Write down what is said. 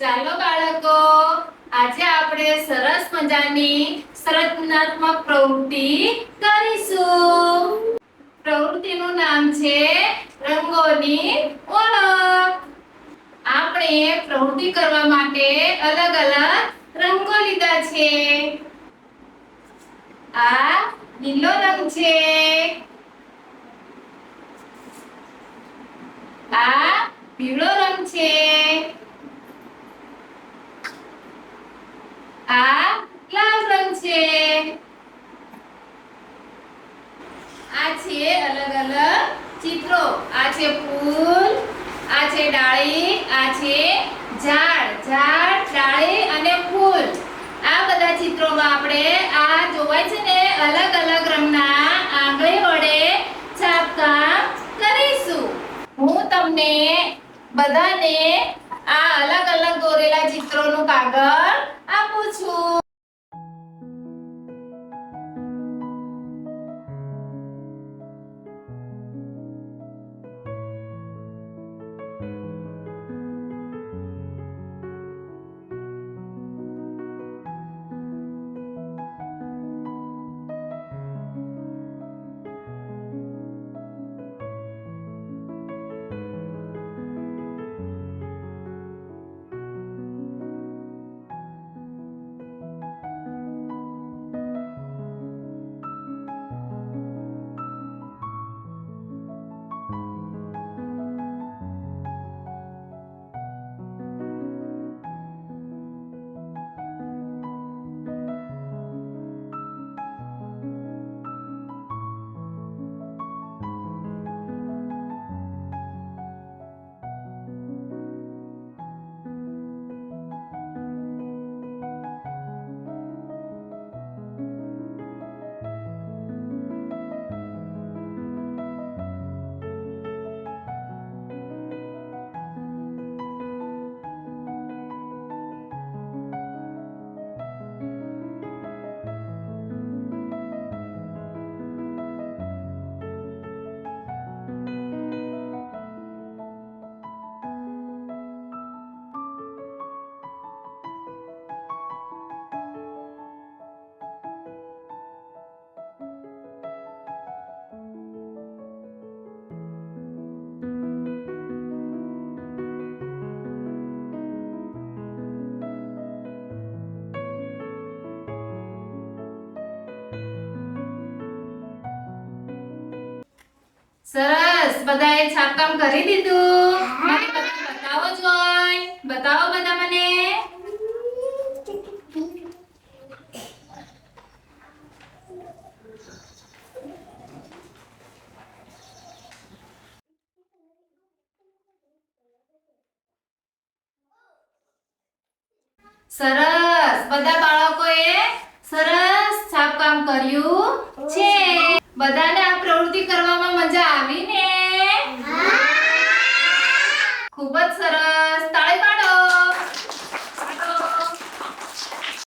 ચાલો બાળકો, આજે આપણે સરસ મજાની સર્જનાત્મક પ્રવૃત્તિ કરીશું. પ્રવૃત્તિનું નામ છે રંગોની ઓળખ. આપણે પ્રવૃત્તિ કરવા માટે અલગ અલગ રંગો લીધા છે. આ લીલો રંગ છે. આ પીળો રંગ છે આ લાલ રંગ છે આ છે અલગ અલગ ચિત્રો. આ છે ફૂલ, આ છે ડાળી, આ છે ઝાડ. ઝાડ, ડાળી અને ફૂલ. આ બધા ચિત્રોમાં આપણે આ જોવાય છે ને, અલગ અલગ રંગના આંગળી વડે છાપકામ કરીશું. હું તમને બધાને આ અલગ અલગ દોરેલા ચિત્રોનું કાગળ સરસ. બધાએ છાપકામ કરી દીધું. મને બધા બતાવો જોય બતાવો બધા મને. સરસ. બધા બાળકોએ સરસ છાપકામ કર્યું. ખૂબ જ સરસ.